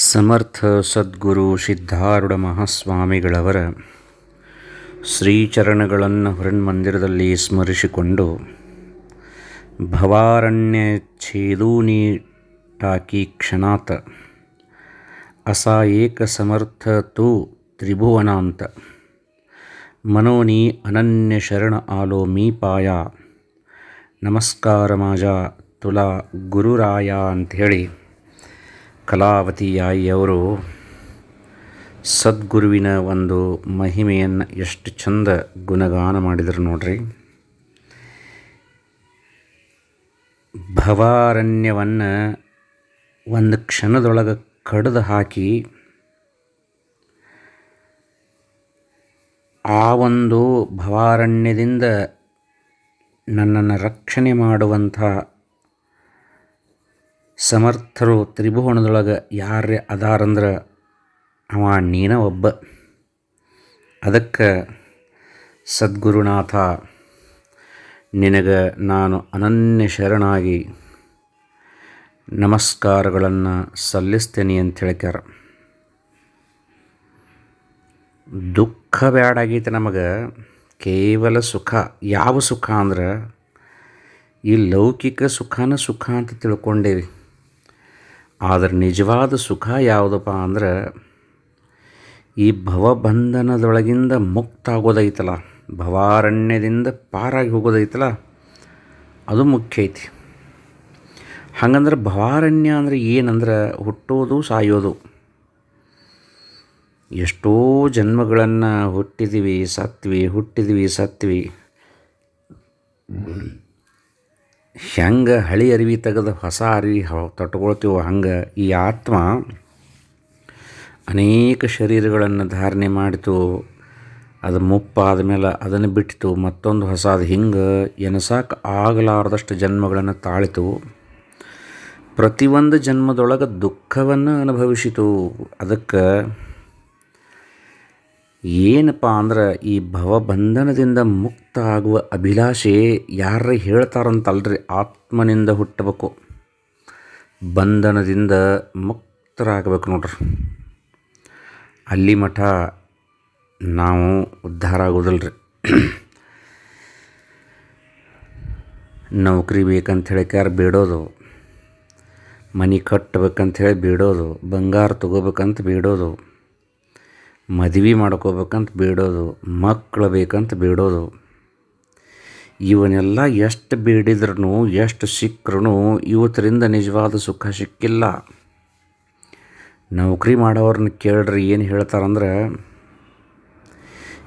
ಸಮರ್ಥ ಸದ್ಗುರು ಸಿದ್ಧಾರೂಢ ಮಹಾಸ್ವಾಮಿಗಳವರ ಶ್ರೀಚರಣಗಳನ್ನು ಹೊರನ್ಮಂದಿರದಲ್ಲಿ ಸ್ಮರಿಸಿಕೊಂಡು, ಭವಾರಣ್ಯ ಛೇದೂನಿ ಟಾಕಿ ಕ್ಷಣಾತ ಅಸ ಏಕ ಸಮರ್ಥ ತು ತ್ರಿಭುವನಾಂತ, ಮನೋನಿ ಅನನ್ಯ ಶರಣ ಆಲೋ ಮೀಪಾಯ, ನಮಸ್ಕಾರ ಮಾಜ ತುಲಾ ಗುರುರಾಯ ಅಂಥೇಳಿ ಕಲಾವತಿ ಯಾಯಿಯವರು ಸದ್ಗುರುವಿನ ಒಂದು ಮಹಿಮೆಯನ್ನು ಎಷ್ಟು ಚಂದ ಗುಣಗಾನ ಮಾಡಿದರು ನೋಡ್ರಿ. ಭವಾರಣ್ಯವನ್ನು ಒಂದು ಕ್ಷಣದೊಳಗೆ ಕಡಿದು ಹಾಕಿ ಆ ಒಂದು ಭವಾರಣ್ಯದಿಂದ ನನ್ನನ್ನು ರಕ್ಷಣೆ ಮಾಡುವಂಥ ಸಮರ್ಥರು ತ್ರಿಭುವನದೊಳಗೆ ಯಾರೇ ಅದಾರಂದ್ರೆ ಅವ ನೀನ ಒಬ್ಬ. ಅದಕ್ಕೆ ಸದ್ಗುರುನಾಥ, ನಿನಗೆ ನಾನು ಅನನ್ಯ ಶರಣಾಗಿ ನಮಸ್ಕಾರಗಳನ್ನು ಸಲ್ಲಿಸ್ತೇನೆ ಅಂತ ಹೇಳ್ಕ್ಯಾರ ದುಃಖ ಬ್ಯಾಡಾಗೈತೆ ನಮಗೆ, ಕೇವಲ ಸುಖ. ಯಾವ ಸುಖ ಅಂದ್ರೆ ಈ ಲೌಕಿಕ ಸುಖನ ಸುಖ ಅಂತ ತಿಳ್ಕೊಂಡೇವಿ. ಆದರೆ ನಿಜವಾದ ಸುಖ ಯಾವುದಪ್ಪ ಅಂದ್ರೆ ಈ ಭವಬಂಧನದೊಳಗಿಂದ ಮುಕ್ತ ಆಗೋದೈತಲ್ಲ ಭವಾರಣ್ಯದಿಂದ ಪಾರಾಗಿ ಹೋಗೋದೈತಲ್ಲ, ಅದು ಮುಖ್ಯ ಐತಿ. ಹಾಗಂದ್ರೆ ಭವಾರಣ್ಯ ಅಂದರೆ ಏನಂದ್ರೆ ಹುಟ್ಟೋದು ಸಾಯೋದು. ಎಷ್ಟೋ ಜನ್ಮಗಳನ್ನು ಹುಟ್ಟಿದ್ದೀವಿ ಸತ್ವಿ, ಹುಟ್ಟಿದ್ವಿ, ಸತ್ವಿ. ಹೆಂಗೆ ಹಳಿ ಅರಿವಿ ತೆಗೆದು ಹೊಸ ಅರಿವಿ ತಟ್ಕೊಳ್ತೀವೋ ಹಂಗೆ ಈ ಆತ್ಮ ಅನೇಕ ಶರೀರಗಳನ್ನು ಧಾರಣೆ ಮಾಡಿತು. ಅದು ಮುಪ್ಪಾದ ಮೇಲೆ ಅದನ್ನು ಬಿಟ್ಟಿತು. ಮತ್ತೊಂದು ಹೊಸದು ಹಿಂಗೆ ಎನಸಾಕ ಆಗಲಾರದಷ್ಟು ಜನ್ಮಗಳನ್ನು ತಾಳಿತು. ಪ್ರತಿಯೊಂದು ಜನ್ಮದೊಳಗೆ ದುಃಖವನ್ನು ಅನುಭವಿಸಿತು. ಅದಕ್ಕೆ ಏನಪ್ಪ ಅಂದ್ರೆ ಈ ಭವಬಂಧನದಿಂದ ಮುಕ್ತ ಆಗುವ ಅಭಿಲಾಷೆ ಯಾರ ಹೇಳ್ತಾರಂತಲ್ರಿ ಆತ್ಮನಿಂದ ಹುಟ್ಟಬೇಕು. ಬಂಧನದಿಂದ ಮುಕ್ತರಾಗಬೇಕು ನೋಡ್ರಿ. ಅಲ್ಲಿ ಮಠ ನಾವು ಉದ್ಧಾರ ಆಗೋದಿಲ್ರಿ. ನೌಕರಿ ಬೇಕಂತ ಹೇಳಿಕ್ಯಾರ ಬೇಡೋದು, ಮನೆ ಕಟ್ಟಬೇಕಂತ ಹೇಳಿ ಬೇಡೋದು, ಬಂಗಾರ ತೊಗೋಬೇಕಂತ ಬೇಡೋದು ಮದುವೆ ಮಾಡ್ಕೋಬೇಕಂತ ಬೇಡೋದು ಮಕ್ಕಳು ಬೇಕಂತ ಬೇಡೋದು. ಇವನ್ನೆಲ್ಲ ಎಷ್ಟು ಬೇಡಿದ್ರೂ ಎಷ್ಟು ಸಿಕ್ಕರೂ ಇವತ್ತರಿಂದ ನಿಜವಾದ ಸುಖ ಸಿಕ್ಕಿಲ್ಲ. ನೌಕರಿ ಮಾಡೋರನ್ನ ಕೇಳ್ರಿ ಏನು ಹೇಳ್ತಾರಂದ್ರೆ,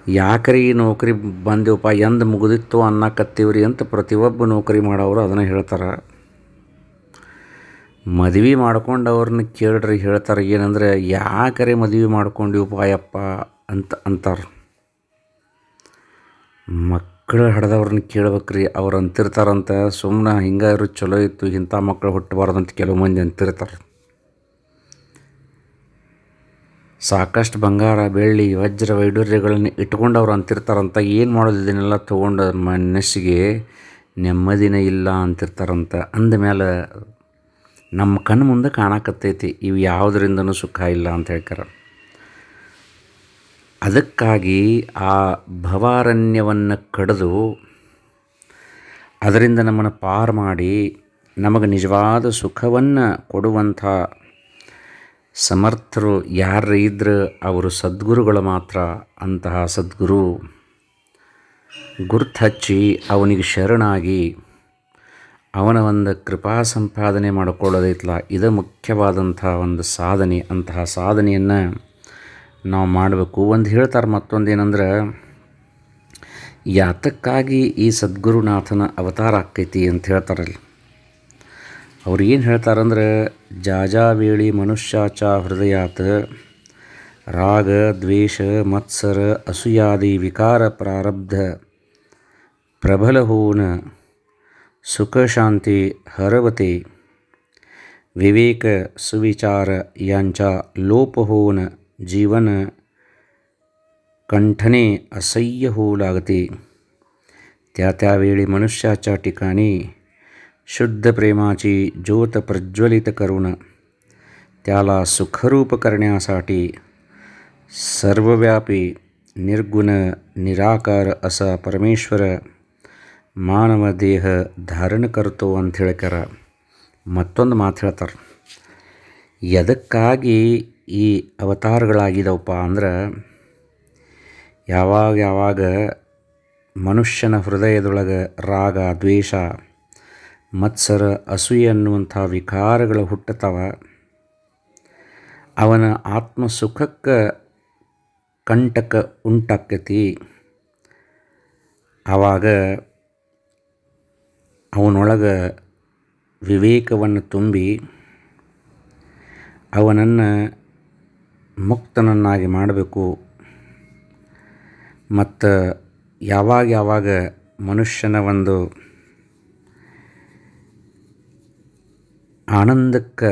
ಯಾಕ್ರಿ ಈ ನೌಕರಿ ಬಂದೆವಪ್ಪ, ಎಂದು ಮುಗಿದಿತ್ತು ಅನ್ನಕತ್ತೀವ್ರಿ ಅಂತ ಪ್ರತಿಯೊಬ್ಬ ನೌಕರಿ ಮಾಡೋರು ಅದನ್ನು ಹೇಳ್ತಾರೆ. ಮದುವೆ ಮಾಡ್ಕೊಂಡವ್ರನ್ನ ಕೇಳ್ರಿ ಹೇಳ್ತಾರೆ ಏನಂದ್ರೆ, ಯಾಕರೆ ಮದುವೆ ಮಾಡ್ಕೊಂಡಿವಪ್ಪ ಯಪ್ಪ ಅಂತ ಅಂತಾರೆ. ಮಕ್ಕಳು ಹಡ್ದವ್ರನ್ನ ಕೇಳ್ಬೇಕ್ರಿ, ಅವ್ರು ಅಂತಿರ್ತಾರಂತ. ಸುಮ್ಮನೆ ಹಿಂಗಾದ್ರು ಚಲೋ ಇತ್ತು, ಇಂಥ ಮಕ್ಕಳು ಹುಟ್ಟಬಾರ್ದಂತ ಕೆಲವು ಮಂದಿ ಅಂತಿರ್ತಾರೆ. ಸಾಕಷ್ಟು ಬಂಗಾರ, ಬೆಳ್ಳಿ, ವಜ್ರ ವೈಡೂರ್ಯಗಳನ್ನು ಇಟ್ಕೊಂಡು ಅವ್ರು ಅಂತಿರ್ತಾರಂತ. ಏನು ಮಾಡೋದು ಇದನ್ನೆಲ್ಲ ತೊಗೊಂಡು ಮನಸ್ಸಿಗೆ ನೆಮ್ಮದಿನೇ ಇಲ್ಲ ಅಂತಿರ್ತಾರಂತ. ಅಂದಮೇಲೆ ನಮ್ಮ ಕಣ್ಣು ಮುಂದೆ ಕಾಣಕತ್ತೈತಿ, ಇವು ಯಾವುದರಿಂದನೂ ಸುಖ ಇಲ್ಲ ಅಂತ ಹೇಳ್ತಾರೆ ಅದಕ್ಕಾಗಿ ಆ ಭವಾರಣ್ಯವನ್ನು ಕಡಿದು ಅದರಿಂದ ನಮ್ಮನ್ನು ಪಾರು ಮಾಡಿ ನಮಗೆ ನಿಜವಾದ ಸುಖವನ್ನು ಕೊಡುವಂಥ ಸಮರ್ಥರು ಯಾರು ಇದ್ರೆ ಅವರು ಸದ್ಗುರುಗಳು ಮಾತ್ರ. ಅಂತಹ ಸದ್ಗುರು ಗುರ್ತು ಹಚ್ಚಿ ಅವನಿಗೆ ಶರಣಾಗಿ ಅವನ ಒಂದು ಕೃಪಾ ಸಂಪಾದನೆ ಮಾಡಿಕೊಳ್ಳೋದೈತಲ್ಲ, ಇದು ಮುಖ್ಯವಾದಂಥ ಒಂದು ಸಾಧನೆ. ಅಂತಹ ಸಾಧನೆಯನ್ನು ನಾವು ಮಾಡಬೇಕು. ಒಂದು ಹೇಳ್ತಾರೆ ಮತ್ತೊಂದು ಏನಂದ್ರೆ, ಯಾತಕ್ಕಾಗಿ ಈ ಸದ್ಗುರುನಾಥನ ಅವತಾರ ಆಕ್ಕೈತಿ ಅಂತ ಹೇಳ್ತಾರಲ್ಲಿ. ಅವ್ರು ಏನು ಹೇಳ್ತಾರಂದ್ರೆ, ಜಾಜಾವೇಳಿ ಮನುಷ್ಯಾಚ ಹೃದಯಾತ, ರಾಗ, ದ್ವೇಷ, ಮತ್ಸರ, ಅಸೂಯಾದಿ ವಿಕಾರ ಪ್ರಾರಬ್ಧ ಪ್ರಬಲ ಹೋನ सुखशांती हरवते। विवेक सुविचार यांचा लोप होऊन जीवन कंठने असह्य होऊ लागते। त्या त्यावेळी मनुष्याच्या ठिकाणी शुद्ध प्रेमाची ज्योत प्रज्वलित करून त्याला सुखरूप करण्यासाठी सर्वव्यापी निर्गुण निराकार असा परमेश्वर ಮಾನವ ದೇಹ ಧಾರಣ ಕರ್ತೋ ಅಂತ ಹೇಳ್ಯಾರ ಮತ್ತೊಂದು ಮಾತು ಹೇಳ್ತಾರೆ. ಎದಕ್ಕಾಗಿ ಈ ಅವತಾರಗಳಾಗಿದವಪ್ಪ ಅಂದ್ರೆ ಯಾವಾಗ ಯಾವಾಗ ಮನುಷ್ಯನ ಹೃದಯದೊಳಗೆ ರಾಗ, ದ್ವೇಷ, ಮತ್ಸರ, ಅಸೂಯೆ ಅನ್ನುವಂಥ ವಿಕಾರಗಳು ಹುಟ್ಟುತ್ತವ, ಅವನ ಆತ್ಮ ಸುಖಕ್ಕೆ ಕಂಟಕ ಉಂಟಾಕತಿ. ಆವಾಗ ಅವನೊಳಗೆ ವಿವೇಕವನ್ನು ತುಂಬಿ ಅವನನ್ನು ಮುಕ್ತನನ್ನಾಗಿ ಮಾಡಬೇಕು. ಮತ್ತು ಯಾವಾಗ ಯಾವಾಗ ಮನುಷ್ಯನ ಒಂದು ಆನಂದಕ್ಕೆ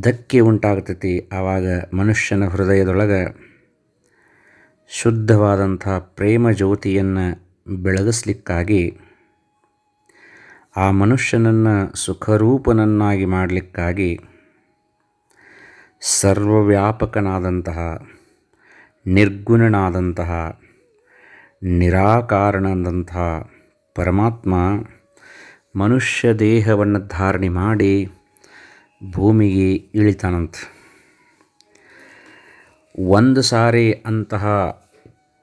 ಧಕ್ಕೆ ಉಂಟಾಗ್ತೈತಿ, ಆವಾಗ ಮನುಷ್ಯನ ಹೃದಯದೊಳಗೆ ಶುದ್ಧವಾದಂಥ ಪ್ರೇಮ ಜ್ಯೋತಿಯನ್ನು ಬೆಳಗಿಸ್ಲಿಕ್ಕಾಗಿ ಆ ಮನುಷ್ಯನನ್ನು ಸುಖರೂಪನನ್ನಾಗಿ ಮಾಡಲಿಕ್ಕಾಗಿ ಸರ್ವವ್ಯಾಪಕನಾದಂತಹ, ನಿರ್ಗುಣನಾದಂತಹ ನಿರಾಕಾರಣದಂತಹ ಪರಮಾತ್ಮ ಮನುಷ್ಯ ದೇಹವನ್ನು ಧಾರಣೆ ಮಾಡಿ ಭೂಮಿಗೆ ಇಳಿತಾನಂತ. ಒಂದು ಸಾರಿ ಅಂತಹ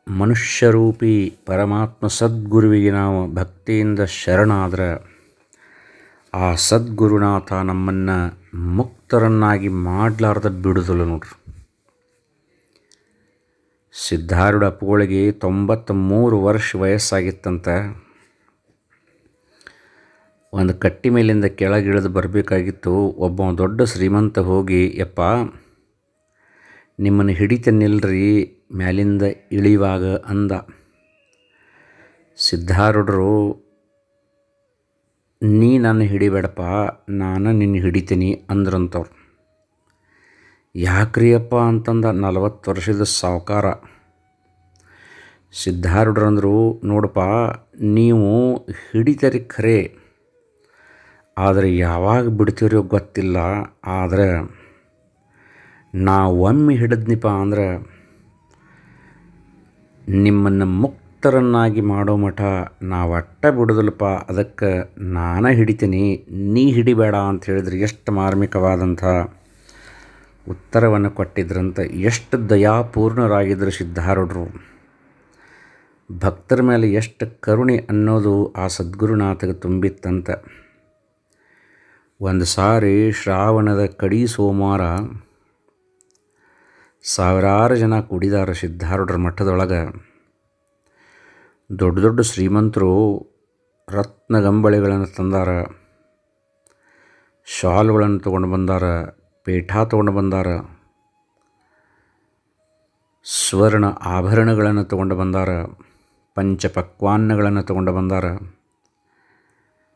ಮನುಷ್ಯರೂಪಿ ಪರಮಾತ್ಮ ಸದ್ಗುರುವಿಗೆ ನಾವು ಭಕ್ತಿಯಿಂದ ಶರಣಾದ್ರೆ ಆ ಸದ್ಗುರುನಾಥ ನಮ್ಮನ್ನು ಮುಕ್ತರನ್ನಾಗಿ ಮಾಡಲಾರ್ದ ಬಿಡುದಿಲ್ಲ ನೋಡ್ರಿ. ಸಿದ್ಧಾರೂಢ ಅಪ್ಪಗಳಿಗೆ ತೊಂಬತ್ತ ಮೂರು ವರ್ಷ ವಯಸ್ಸಾಗಿತ್ತಂತ ಒಂದು ಕಟ್ಟಿ ಮೇಲಿಂದ ಕೆಳಗಿಳಿದು ಬರಬೇಕಾಗಿತ್ತು. ಒಬ್ಬ ದೊಡ್ಡ ಶ್ರೀಮಂತ ಹೋಗಿ, ಯಪ್ಪ, ನಿಮ್ಮನ್ನು ಹಿಡಿತೇನಿಲ್ರಿ, ಮ್ಯಾಲಿಂದ ಇಳಿವಾಗ ಅಂದ. ಸಿದ್ಧಾರೂಢರು ನೀ ನನ್ನ ಹಿಡಿಬೇಡಪ್ಪ, ನಾನು ನಿನ್ನ ಹಿಡಿತೀನಿ ಅಂದ್ರಂತವ್ರು. ಯಾಕ್ರಿ ಅಪ್ಪ ಅಂತಂದ ನಲವತ್ತು ವರ್ಷದ ಸಾವುಕಾರ. ಸಿದ್ಧಾರೂಢರಂದರು, ನೋಡಪ್ಪ, ನೀವು ಹಿಡಿತರಿ ಖರೆ. ಆದರೆ ಯಾವಾಗ ಬಿಡ್ತೀರೋ ಗೊತ್ತಿಲ್ಲ, ಆದರೆ ನಾ ಒಮ್ಮೆ ಹಿಡಿದ್ನಿಪ್ಪ ಅಂದ್ರೆ ನಿಮ್ಮನ್ನು ಮುಕ್ತರನ್ನಾಗಿ ಮಾಡೋ ಮಠ, ನಾವು ಅಟ್ಟ ಅದಕ್ಕೆ ನಾನೇ ಹಿಡಿತೀನಿ, ನೀ ಹಿಡಿಬೇಡ ಅಂತ ಹೇಳಿದ್ರೆ ಎಷ್ಟು ಮಾರ್ಮಿಕವಾದಂಥ ಉತ್ತರವನ್ನು ಕೊಟ್ಟಿದ್ರಂತ, ಎಷ್ಟು ದಯಾಪೂರ್ಣರಾಗಿದ್ದರು ಸಿದ್ಧಾರೂಢರು. ಭಕ್ತರ ಮೇಲೆ ಎಷ್ಟು ಕರುಣೆ ಅನ್ನೋದು ಆ ಸದ್ಗುರುನಾಥಗೆ ತುಂಬಿತ್ತಂತ. ಒಂದು ಸಾರಿ ಶ್ರಾವಣದ ಕಡಿ ಸೋಮವಾರ ಸಾವಿರಾರು ಜನ ಕುಡಿದಾರ ಸಿದ್ಧಾರೂಢರ ಮಠದೊಳಗೆ. ದೊಡ್ಡ ದೊಡ್ಡ ಶ್ರೀಮಂತರು ರತ್ನಗಂಬಳಿಗಳನ್ನು ತಂದಾರ, ಶಾಲ್ಗಳನ್ನು ತೊಗೊಂಡು ಬಂದಾರ, ಪೀಠ ತೊಗೊಂಡು ಬಂದಾರ, ಸ್ವರ್ಣ ಆಭರಣಗಳನ್ನು ತೊಗೊಂಡು ಬಂದಾರ, ಪಂಚಪಕ್ವಾನ್ನಗಳನ್ನು ತೊಗೊಂಡು ಬಂದಾರ,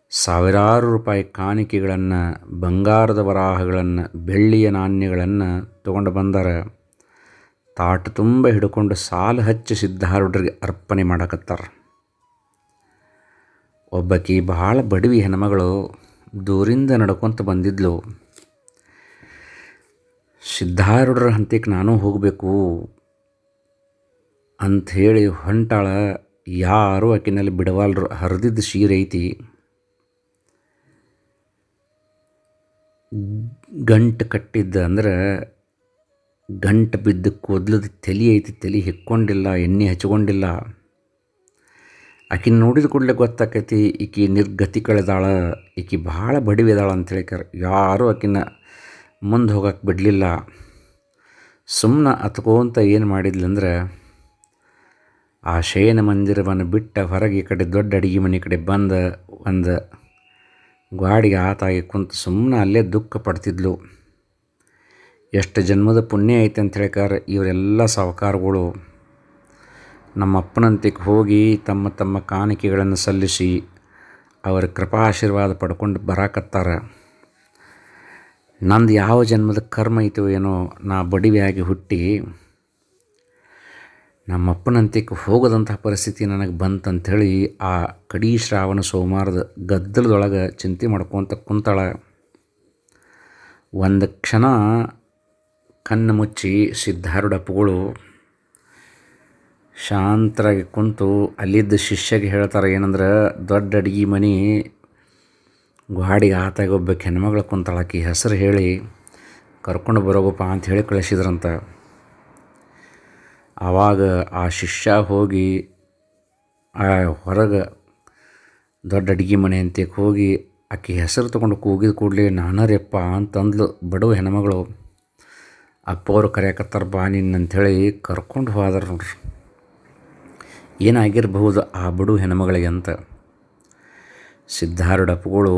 ಸಾವಿರಾರು ರೂಪಾಯಿ ಕಾಣಿಕೆಗಳನ್ನು, ಬಂಗಾರದ ವರಾಹಗಳನ್ನು, ಬೆಳ್ಳಿಯ ನಾಣ್ಯಗಳನ್ನು ತೊಗೊಂಡು ಬಂದಾರ. ತಾಟು ತುಂಬ ಹಿಡ್ಕೊಂಡು ಸಾಲು ಹಚ್ಚಿ ಸಿದ್ಧಾರೂಢರಿಗೆ ಅರ್ಪಣೆ ಮಾಡಕತ್ತಾರ. ಒಬ್ಬಕಿ ಭಾಳ ಬಡವಿ ಹೆಣ್ಮಗಳು ದೂರಿಂದ ನಡ್ಕೊತ ಬಂದಿದ್ಲು. ಸಿದ್ಧಾರೂಢರ ಹಂತಕ್ಕೆ ನಾನು ಹೋಗಬೇಕು ಅಂಥೇಳಿ ಹೊಂಟಾಳ. ಯಾರೂ ಆಕಿನಲ್ಲಿ ಬಿಡವಾಲ್ರು, ಹರಿದಿದ್ದ ಸೀರೆ ಐತಿ. ಗಂಟು ಕಟ್ಟಿದ್ದ ಅಂದ್ರೆ ಗಂಟು ಬಿದ್ದು ಕೂದಲದ ತಲೆ ಐತಿ, ತಲೆ ಹಿಕ್ಕೊಂಡಿಲ್ಲ, ಎಣ್ಣೆ ಹಚ್ಕೊಂಡಿಲ್ಲ. ಆಕಿನ ನೋಡಿದ ಕೂಡಲೇ ಗೊತ್ತಾಕೈತಿ, ಈಕಿ ನಿರ್ಗತಿ ಕಳೆದಾಳ, ಈಕಿ ಭಾಳ ಬಡಿವಿದಾಳ ಅಂತ ಕರ್ ಯಾರೂ ಆಕಿನ ಮುಂದೆ ಹೋಗಕ್ಕೆ ಬಿಡಲಿಲ್ಲ. ಸುಮ್ಮನೆ ಅತ್ಕೋಂತ ಏನು ಮಾಡಿದ್ಲಂದ್ರೆ, ಆ ಶಯನ ಮಂದಿರವನ್ನು ಬಿಟ್ಟ ಹೊರಗೆ ಈ ಕಡೆ ದೊಡ್ಡ ಅಡುಗೆ ಮನೆ ಕಡೆ ಬಂದ, ಒಂದು ಗಾಡಿಗೆ ಆತಾಗಿ ಕುಂತು ಸುಮ್ಮನೆ ಅಲ್ಲೇ ದುಃಖ ಪಡ್ತಿದ್ಲು. ಎಷ್ಟು ಜನ್ಮದ ಪುಣ್ಯ ಐತೆ ಅಂತ ಹೇಳ್ಕಾರ ಇವರೆಲ್ಲ ಸಾವುಕಾರಗಳು. ನಮ್ಮ ಅಪ್ಪನಂತಿಗೆ ಹೋಗಿ ತಮ್ಮ ತಮ್ಮ ಕಾಣಿಕೆಗಳನ್ನು ಸಲ್ಲಿಸಿ ಅವರ ಕೃಪಾಶೀರ್ವಾದ ಪಡ್ಕೊಂಡು ಬರಾಕತ್ತಾರ. ನಂದು ಯಾವ ಜನ್ಮದ ಕರ್ಮ ಐತೋ ಏನೋ ನಾ ಬಡಿವೆಯಾಗಿ ಹುಟ್ಟಿ ನಮ್ಮ ಅಪ್ಪನಂತಿಕ್ಕೆ ಹೋಗದಂಥ ಪರಿಸ್ಥಿತಿ ನನಗೆ ಬಂತಂಥೇಳಿ ಆ ಕಡೀ ಶ್ರಾವಣ ಸೋಮವಾರದ ಗದ್ದಲದೊಳಗೆ ಚಿಂತೆ ಮಾಡ್ಕೊತ ಕುಂತಾಳ. ಒಂದು ಕ್ಷಣ ಕಣ್ಣು ಮುಚ್ಚಿ ಸಿದ್ಧಾರೂಢಪ್ಪಗಳು ಶಾಂತರಾಗಿ ಕುಂತು ಅಲ್ಲಿದ್ದ ಶಿಷ್ಯಗೆ ಹೇಳ್ತಾರೆ ಏನಂದ್ರೆ, ದೊಡ್ಡ ಅಡುಗೆ ಮನೆ ಗಾಡಿಗೆ ಆತಾಗ ಒಬ್ಬ ಹೆಣ್ಮಗಳು ಕುಂತಾಳಾಕಿ ಹೆಸರು ಹೇಳಿ ಕರ್ಕೊಂಡು ಬರೋಗಪ್ಪ ಅಂತ ಹೇಳಿ ಕಳಿಸಿದ್ರಂತ. ಆವಾಗ ಆ ಶಿಷ್ಯ ಹೋಗಿ ಆ ಹೊರಗೆ ದೊಡ್ಡ ಅಡುಗೆ ಮನೆ ಅಂತಕ್ಕೆ ಹೋಗಿ ಆಕೆ ಹೆಸರು ತೊಗೊಂಡು ಕೂಗಿದ ಕೂಡಲೇ ನಾನರ್ಯಪ್ಪ ಅಂತಂದ್ಲು ಬಡವ ಹೆಣ್ಮಗಳು. ಅಪ್ಪ ಕರೆಯಕತ್ತಾರ ಬಾ ನಿನ್ನ ಅಂಥೇಳಿ ಕರ್ಕೊಂಡು ಹೋದ್ರ ನೋಡ್ರಿ. ಏನಾಗಿರಬಹುದು ಆ ಬಡು ಹೆಣ್ಮಗಳಿಗೆ ಅಂತ. ಸಿದ್ಧಾರೂಢಪ್ಪಗಳು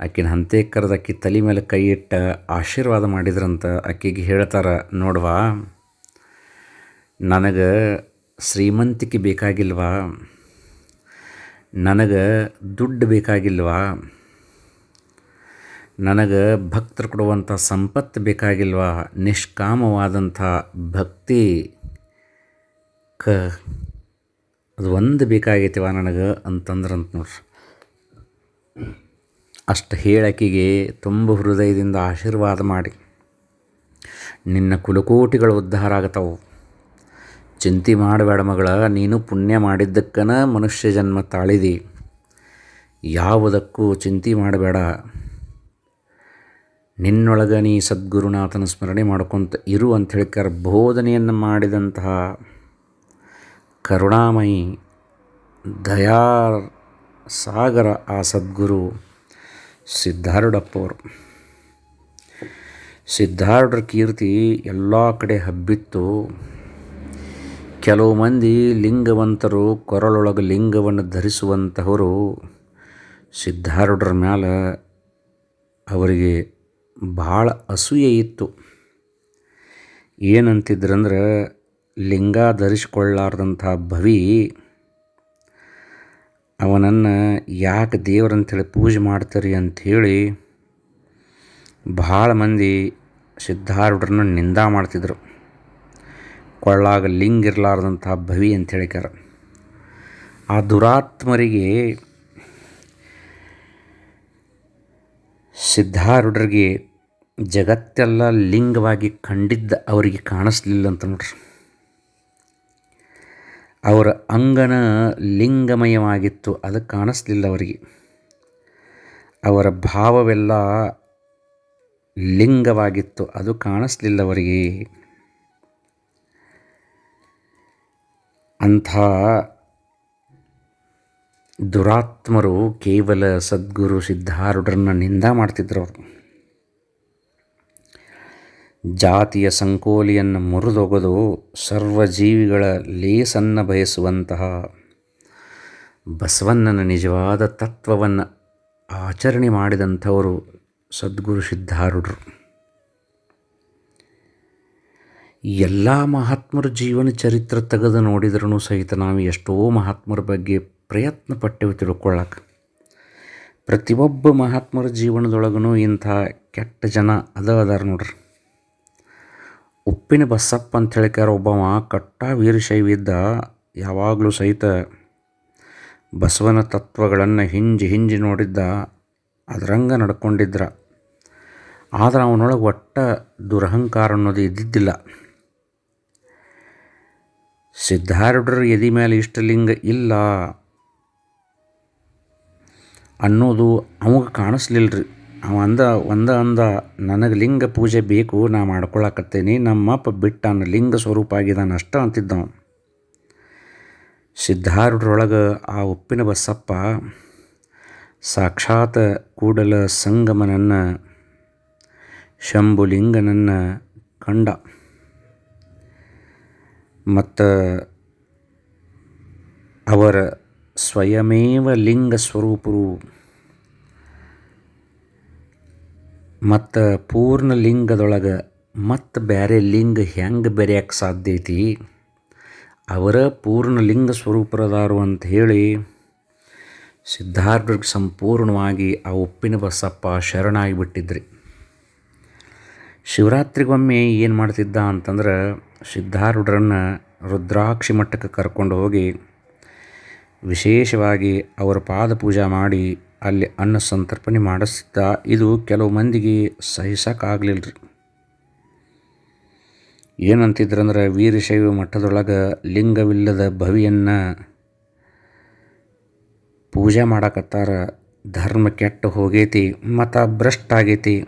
ಆಕಿನ ಹಂತೆ ಕರೆದ ಆಕಿ ತಲೆ ಮೇಲೆ ಕೈ ಇಟ್ಟ ಆಶೀರ್ವಾದ ಮಾಡಿದ್ರಂತ ಆಕಿಗೆ ಹೇಳ್ತಾರೆ, ನೋಡ್ವಾ, ನನಗೆ ಶ್ರೀಮಂತಿಕೆ ಬೇಕಾಗಿಲ್ವಾ? ನನಗೆ ದುಡ್ಡು ಬೇಕಾಗಿಲ್ವಾ? ನನಗೆ ಭಕ್ತರು ಕೊಡುವಂಥ ಸಂಪತ್ತು ಬೇಕಾಗಿಲ್ವಾ? ನಿಷ್ಕಾಮವಾದಂಥ ಭಕ್ತಿ ಕ, ಅದು ಒಂದು ಬೇಕಾಗೈತಿವ ನನಗೆ ಅಂತಂದ್ರಂತ ನೋಡ್ರಿ. ಅಷ್ಟು ಹೇಳಕಿಗೆ ತುಂಬ ಹೃದಯದಿಂದ ಆಶೀರ್ವಾದ ಮಾಡಿ. ನಿನ್ನ ಕುಲಕೋಟಿಗಳು ಉದ್ಧಾರ ಆಗತ್ತವು ಚಿಂತೆ ಮಾಡಬೇಡ ಮಗಳ, ನೀನು ಪುಣ್ಯ ಮಾಡಿದ್ದಕ್ಕನ ಮನುಷ್ಯ ಜನ್ಮ ತಾಳಿದಿ. ಯಾವುದಕ್ಕೂ ಚಿಂತೆ ಮಾಡಬೇಡ. ನಿನ್ನೊಳಗ ನೀ ಸದ್ಗುರುನಾಥನ ಸ್ಮರಣೆ ಮಾಡ್ಕೊತ ಇರು ಅಂತ ಹೇಳ್ಕಾರ ಬೋಧನೆಯನ್ನು ಮಾಡಿದಂತಹ ಕರುಣಾಮಯಿ ದಯಾ ಸಾಗರ ಆ ಸದ್ಗುರು ಸಿದ್ಧಾರೂಢಪ್ಪವರು. ಸಿದ್ಧಾರೂಢರ ಕೀರ್ತಿ ಎಲ್ಲ ಕಡೆ ಹಬ್ಬಿತ್ತು. ಕೆಲವು ಮಂದಿ ಲಿಂಗವಂತರು ಕೊರಳೊಳಗೆ ಲಿಂಗವನ್ನು ಧರಿಸುವಂತಹವರು ಸಿದ್ಧಾರೂಢರ ಮ್ಯಾಲೆ ಅವರಿಗೆ ಭಾಳ ಅಸೂಯೆ ಇತ್ತು. ಏನಂತಿದ್ರಂದ್ರೆ ಲಿಂಗ ಧರಿಸ್ಕೊಳ್ಳಾರ್ದಂಥ ಭವಿ ಅವನನ್ನು ಯಾಕೆ ದೇವರಂತೇಳಿ ಪೂಜೆ ಮಾಡ್ತಾರೆ ಅಂಥೇಳಿ ಭಾಳ ಮಂದಿ ಸಿದ್ಧಾರೂಢರನ್ನು ನಿಂದ ಮಾಡ್ತಿದ್ರು. ಕೊಳ್ಳಾಗ ಲಿಂಗ ಇರಲಾರ್ದಂಥ ಭವಿ ಅಂತ ಹೇಳಿಕಾರ ಆ ದುರಾತ್ಮರಿಗೆ ಸಿದ್ಧಾರೂಢರಿಗೆ ಜಗತ್ತೆಲ್ಲ ಲಿಂಗವಾಗಿ ಕಂಡಿದ್ದ ಅವರಿಗೆ ಕಾಣಿಸ್ಲಿಲ್ಲ ಅಂತ ನೋಡ್ರಿ. ಅವರ ಅಂಗನ ಲಿಂಗಮಯವಾಗಿತ್ತು ಅದು ಕಾಣಿಸ್ಲಿಲ್ಲ ಅವರಿಗೆ. ಅವರ ಭಾವವೆಲ್ಲ ಲಿಂಗವಾಗಿತ್ತು, ಅದು ಕಾಣಿಸ್ಲಿಲ್ಲ ಅವರಿಗೆ. ಅಂಥ ದುರಾತ್ಮರು ಕೇವಲ ಸದ್ಗುರು ಸಿದ್ಧಾರೂಢರನ್ನ ನಿಂದ ಮಾಡ್ತಿದ್ರು ಅವರು. ಜಾತಿಯ ಸಂಕೋಲಿಯನ್ನು ಮುರಿದೊಗೆದು ಸರ್ವಜೀವಿಗಳ ಲೇಸನ್ನು ಬಯಸುವಂತಹ ಬಸವಣ್ಣನ ನಿಜವಾದ ತತ್ವವನ್ನು ಆಚರಣೆ ಮಾಡಿದಂಥವರು ಸದ್ಗುರು ಸಿದ್ಧಾರೂಢರು. ಎಲ್ಲ ಮಹಾತ್ಮರ ಜೀವನ ಚರಿತ್ರೆ ತೆಗೆದು ನೋಡಿದ್ರೂ ಸಹಿತ ನಾವು ಎಷ್ಟೋ ಮಹಾತ್ಮರ ಬಗ್ಗೆ ಪ್ರಯತ್ನ ಪಟ್ಟೆವು ತಿಳ್ಕೊಳ್ಳೋಕೆ ಪ್ರತಿಯೊಬ್ಬ ಮಹಾತ್ಮರ ಜೀವನದೊಳಗೂ ಇಂಥ ಕೆಟ್ಟ ಜನ ಅದ ಅದಾರ ನೋಡ್ರಿ. ಉಪ್ಪಿನ ಬಸಪ್ಪ ಅಂತ ಹೇಳಿಕಾರ ಒಬ್ಬವ ಕಟ್ಟ ವೀರಶೈವ ಇದ್ದ ಯಾವಾಗಲೂ ಸಹಿತ ಬಸವನ ತತ್ವಗಳನ್ನು ಹಿಂಜಿ ಹಿಂಜಿ ನೋಡಿದ್ದ, ಅದರಂಗ ನಡ್ಕೊಂಡಿದ್ರ. ಆದ್ರೆ ಅವನೊಳಗೆ ಒಟ್ಟ ದುರಹಂಕಾರ ಅನ್ನೋದು ಇದ್ದಿದ್ದಿಲ್ಲ. ಸಿದ್ಧಾರೂಢರ ಎದಿ ಮೇಲೆ ಇಷ್ಟಲಿಂಗ ಇಲ್ಲ ಅನ್ನೋದು ಅವಾಗ ಕಾಣಿಸ್ಲಿಲ್ಲ ರೀ ಅವ ಅಂದ ಒಂದ ಅಂದ, ನನಗೆ ಲಿಂಗ ಪೂಜೆ ಬೇಕು, ನಾ ಮಾಡ್ಕೊಳಕತ್ತೇನಿ, ನಮ್ಮಪ್ಪ ಬಿಟ್ಟಾನ ಲಿಂಗ ಸ್ವರೂಪ ಆಗಿದ್ದಾನ ಅಷ್ಟ ಅಂತಿದ್ದವ ಸಿದ್ಧಾರೂಢರೊಳಗೆ ಆ ಉಪ್ಪಿನ ಬಸಪ್ಪ ಸಾಕ್ಷಾತ್ ಕೂಡಲ ಸಂಗಮನನ್ನು, ಶಂಭುಲಿಂಗನನ್ನು ಕಂಡ. ಮತ್ತು ಅವರ ಸ್ವಯಮೇವ ಲಿಂಗ ಸ್ವರೂಪರು ಮತ್ತು ಪೂರ್ಣ ಲಿಂಗದೊಳಗೆ ಮತ್ತು ಬೇರೆ ಲಿಂಗ ಹೆಂಗೆ ಬೆರೆಯಕ್ಕೆ ಸಾಧ್ಯ ಐತಿ? ಅವರ ಪೂರ್ಣ ಲಿಂಗ ಸ್ವರೂಪರದಾರು ಅಂತ ಹೇಳಿ ಸಿದ್ಧಾರ್ಥರಿಗೆ ಸಂಪೂರ್ಣವಾಗಿ ಆ ಉಪ್ಪಿನ ಬಸಪ್ಪ ಶರಣಾಗಿಬಿಟ್ಟಿದ್ರಿ ಶಿವರಾತ್ರಿಗೊಮ್ಮೆ ಏನು ಮಾಡ್ತಿದ್ದ ಅಂತಂದ್ರೆ ಸಿದ್ಧಾರೂಢರನ್ನು ರುದ್ರಾಕ್ಷಿ ಮಠಕ್ಕೆ ಕರ್ಕೊಂಡು ಹೋಗಿ ವಿಶೇಷವಾಗಿ ಅವರ ಪಾದ ಪೂಜೆ ಮಾಡಿ ಅಲ್ಲಿ ಅನ್ನ ಸಂತರ್ಪಣೆ ಮಾಡಿಸ್ತಿದ್ದ ಇದು ಕೆಲವು ಮಂದಿಗೆ ಸಹಿಸೋಕ್ಕಾಗಲಿಲ್ಲ ರೀ ಏನಂತಿದ್ರಂದ್ರೆ ವೀರಶೈವ ಮಠದೊಳಗೆ ಲಿಂಗವಿಲ್ಲದ ಭವಿಯನ್ನು ಪೂಜೆ ಮಾಡಕತ್ತಾರ. ಧರ್ಮ ಕೆಟ್ಟು ಹೋಗೈತಿ, ಮತ ಭ್ರಷ್ಟ ಆಗೈತಿ.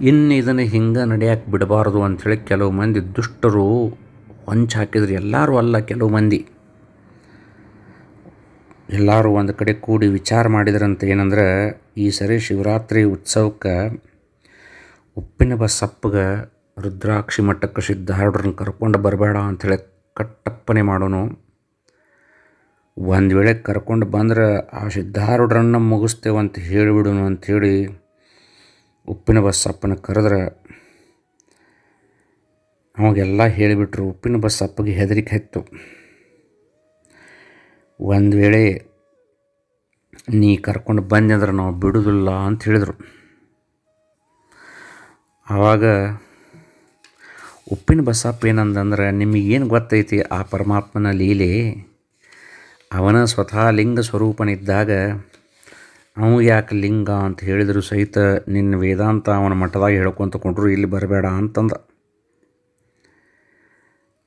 ಇನ್ನು ಇದನ್ನು ಹಿಂಗೆ ನಡೆಯಕ್ಕೆ ಬಿಡಬಾರ್ದು ಅಂಥೇಳಿ ಕೆಲವು ಮಂದಿ ದುಷ್ಟರು ಹೊಂಚು ಹಾಕಿದ್ರು. ಎಲ್ಲರೂ ಅಲ್ಲ ಕೆಲವು ಮಂದಿ. ಎಲ್ಲರೂ ಒಂದು ಕಡೆ ಕೂಡಿ ವಿಚಾರ ಮಾಡಿದ್ರಂತ ಏನಂದ್ರೆ, ಈ ಸರಿ ಶಿವರಾತ್ರಿ ಉತ್ಸವಕ್ಕೆ ಉಪ್ಪಿನ ಬಸಪ್ಪಗೆ ರುದ್ರಾಕ್ಷಿ ಮಠಕ್ಕೆ ಸಿದ್ಧಾರ್ಡ್ರನ್ನ ಕರ್ಕೊಂಡು ಬರಬೇಡ ಅಂಥೇಳಿ ಕಟ್ಟಪ್ಪನೆ ಮಾಡೋನು. ಒಂದು ವೇಳೆ ಕರ್ಕೊಂಡು ಬಂದ್ರೆ ಆ ಸಿದ್ಧಾರ್ಡ್ರನ್ನ ಮುಗಿಸ್ತೇವೆ ಅಂತ ಹೇಳಿಬಿಡೋನು ಅಂಥೇಳಿ ಉಪ್ಪಿನ ಬಸ್ಸಪ್ಪನ ಕರೆದ್ರೆ ಅವಾಗೆಲ್ಲ ಹೇಳಿಬಿಟ್ರು ಉಪ್ಪಿನ ಬಸ್ಸಪ್ಪಗೆ ಹೆದರಿಕೆ ಹತ್ತು ಒಂದು ವೇಳೆ ನೀ ಕರ್ಕೊಂಡು ಬಂದೆ ಅಂದ್ರೆ ನಾವು ಬಿಡೋದಿಲ್ಲ ಅಂತ ಹೇಳಿದರು. ಆವಾಗ ಉಪ್ಪಿನ ಬಸಪ್ಪ ಏನಂದಂದ್ರೆ, ನಿಮಗೇನು ಗೊತ್ತೈತಿ ಆ ಪರಮಾತ್ಮನ ಲೀಲೆ? ಅವನ ಸ್ವತಃ ಲಿಂಗ ಸ್ವರೂಪನಿದ್ದಾಗ ಅವನು ಯಾಕೆ ಲಿಂಗ ಅಂತ ಹೇಳಿದ್ರು ಸಹಿತ ನಿನ್ನ ವೇದಾಂತ ಅವನ ಮಠದಾಗ ಹೇಳ್ಕೊಂತ ಕೊಂಡ್ರು ಇಲ್ಲಿ ಬರಬೇಡ ಅಂತಂದ.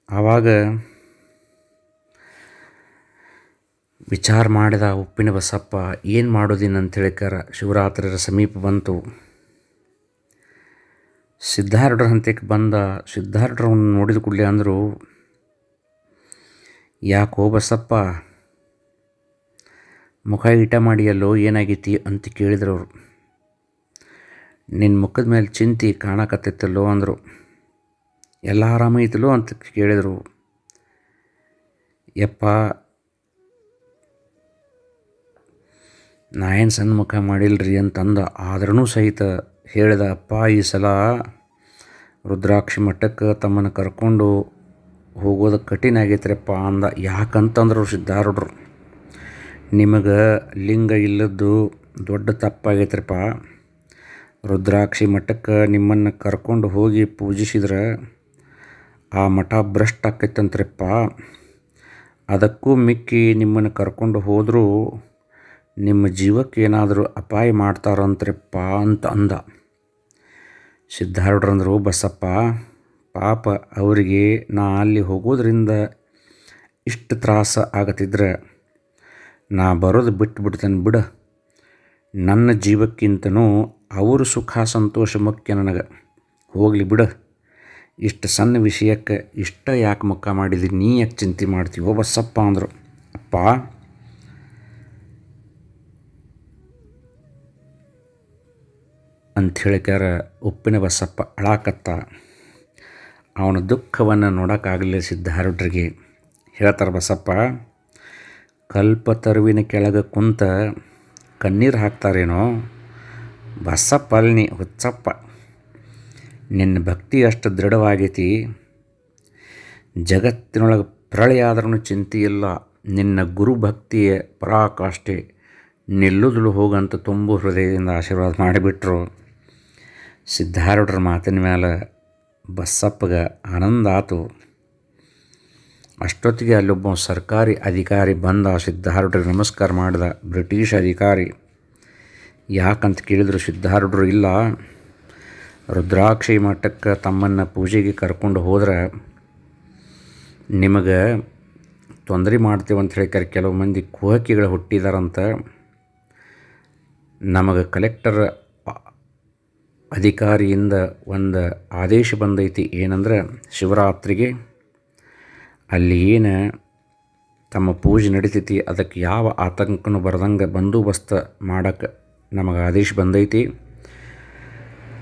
ಆವಾಗ ವಿಚಾರ ಮಾಡಿದ ಉಪ್ಪಿನ ಬಸಪ್ಪ, ಏನು ಮಾಡೋದಿನ? ಅಂತ ಹೇಳಿಕಾರ ಶಿವರಾತ್ರಿಯರ ಸಮೀಪ ಬಂತು. ಸಿದ್ಧಾರೂಢರ ಹಂತಕ್ಕೆ ಬಂದ ಸಿದ್ಧಾರೂಢರವನ್ನು ನೋಡಿದ ಕೂಡಲೇ ಅಂದರು, ಯಾಕೋ ಬಸಪ್ಪ, ಮುಖ ಈಟ ಮಾಡಿಯಲ್ಲೋ ಏನಾಗೈತಿ? ಅಂತ ಕೇಳಿದ್ರು ಅವರು. ನಿನ್ನ ಮುಖದ ಮೇಲೆ ಚಿಂತೆ ಕಾಣಕತ್ತಿತ್ತಲ್ಲೋ ಅಂದರು. ಎಲ್ಲ ಆರಾಮೈತಲ್ಲೋ ಅಂತ ಕೇಳಿದರು. ಯಪ್ಪ ನಾ ಏನು ಮಾಡಿಲ್ರಿ ಅಂತಂದ ಆದ್ರೂ ಸಹಿತ ಹೇಳಿದ, ಅಪ್ಪ, ಈ ಸಲ ರುದ್ರಾಕ್ಷಿ ಮಠಕ್ಕೆ ತಮ್ಮನ್ನು ಕರ್ಕೊಂಡು ಹೋಗೋದು ಕಠಿಣ ಆಗೈತ್ರಪ್ಪ ಅಂದ. ಯಾಕಂತಂದ್ರು ಸಿದ್ಧಾರೂಢರು, ನಿಮಗೆ ಲಿಂಗ ಇಲ್ಲದ್ದು ದೊಡ್ಡ ತಪ್ಪಾಗೈತ್ರಪ್ಪ. ರುದ್ರಾಕ್ಷಿ ಮಠಕ್ಕೆ ನಿಮ್ಮನ್ನು ಕರ್ಕೊಂಡು ಹೋಗಿ ಪೂಜಿಸಿದ್ರೆ ಆ ಮಠ ಭ್ರಷ್ಟ ಆಕೈತಂತ್ರಪ್ಪ. ಅದಕ್ಕೂ ಮಿಕ್ಕಿ ನಿಮ್ಮನ್ನು ಕರ್ಕೊಂಡು ಹೋದರೂ ನಿಮ್ಮ ಜೀವಕ್ಕೆ ಏನಾದರೂ ಅಪಾಯ ಮಾಡ್ತಾರಂತ್ರಪ್ಪ ಅಂತ ಅಂದ. ಸಿದ್ಧಾರೂಢರಂದರು, ಬಸಪ್ಪ, ಪಾಪ ಅವರಿಗೆ ನಾ ಅಲ್ಲಿ ಹೋಗೋದ್ರಿಂದ ಇಷ್ಟು ತ್ರಾಸ ಆಗತ್ತಿದ್ರೆ ನಾ ಬರೋದು ಬಿಟ್ಟು ಬಿಡ್ತೇನೆ ಬಿಡ. ನನ್ನ ಜೀವಕ್ಕಿಂತನೂ ಅವರು ಸುಖ ಸಂತೋಷ ಮುಖ್ಯ ನನಗೆ. ಹೋಗಲಿ ಬಿಡ. ಇಷ್ಟು ಸಣ್ಣ ವಿಷಯಕ್ಕೆ ಇಷ್ಟ ಯಾಕೆ ಮುಖ ಮಾಡಿದ್ರಿ ನೀ ಯಾಕೆ ಚಿಂತೆ ಮಾಡ್ತೀವೋ ಬಸ್ಸಪ್ಪ ಅಂದರು. ಅಪ್ಪ ಅಂಥೇಳಿಕ್ಯಾರ ಉಪ್ಪಿನ ಬಸಪ್ಪ ಅಳಾಕತ್ತ. ಅವನ ದುಃಖವನ್ನು ನೋಡೋಕ್ಕಾಗಲಿಲ್ಲ ಸಿದ್ಧಾರೂಢರಿಗೆ. ಹೇಳ್ತಾರೆ ಬಸಪ್ಪ ಕಲ್ಪತರುವಿನ ಕೆಳಗೆ ಕುಂತ ಕಣ್ಣೀರು ಹಾಕ್ತಾರೇನೋ? ಬಸಪ್ಪ ಅಲ್ನಿ, ಹುಚ್ಚಪ್ಪ. ನಿನ್ನ ಭಕ್ತಿ ಅಷ್ಟು ದೃಢವಾಗೈತಿ. ಜಗತ್ತಿನೊಳಗೆ ಪ್ರಳಯ ಆದ್ರೂ ಚಿಂತೆ ಇಲ್ಲ. ನಿನ್ನ ಗುರು ಭಕ್ತಿಯ ಪರಾಕಾಷ್ಠೆ ನಿಲ್ಲುದಳು ಹೋಗಂತ ತುಂಬು ಹೃದಯದಿಂದ ಆಶೀರ್ವಾದ ಮಾಡಿಬಿಟ್ರು. ಸಿದ್ಧಾರೂಢರ ಮಾತಿನ ಮೇಲೆ ಬಸ್ಸಪ್ಪಗೆ ಆನಂದ ಆತು. ಅಷ್ಟೊತ್ತಿಗೆ ಅಲ್ಲೊಬ್ಬ ಸರ್ಕಾರಿ ಅಧಿಕಾರಿ ಬಂದ ಸಿದ್ಧಾರೂಢರಿಗೆ ನಮಸ್ಕಾರ ಮಾಡಿದ ಬ್ರಿಟಿಷ್ ಅಧಿಕಾರಿ, ಯಾಕಂತ ಕೇಳಿದ್ರು ಸಿದ್ಧಾರೂಢರು ಇಲ್ಲ. ರುದ್ರಾಕ್ಷಿ ಮಠಕ್ಕೆ ತಮ್ಮನ್ನು ಪೂಜೆಗೆ ಕರ್ಕೊಂಡು ಹೋದ್ರೆ ನಿಮಗೆ ತೊಂದರೆ ಮಾಡ್ತೀವಂತ ಹೇಳ್ತಾರೆ ಕೆಲವು ಮಂದಿ ಕುಹಕಿಗಳು ಹುಟ್ಟಿದಾರಂತ. ನಮಗೆ ಕಲೆಕ್ಟರ್ ಅಧಿಕಾರಿಯಿಂದ ಒಂದು ಆದೇಶ ಬಂದೈತಿ ಏನಂದ್ರೆ ಶಿವರಾತ್ರಿಗೆ ಅಲ್ಲಿ ಏನು ತಮ್ಮ ಪೂಜೆ ನಡೀತೈತಿ ಅದಕ್ಕೆ ಯಾವ ಆತಂಕನೂ ಬರ್ದಂಗೆ ಬಂದೋಬಸ್ತ ಮಾಡಕ್ಕೆ ನಮಗೆ ಆದೇಶ ಬಂದೈತಿ.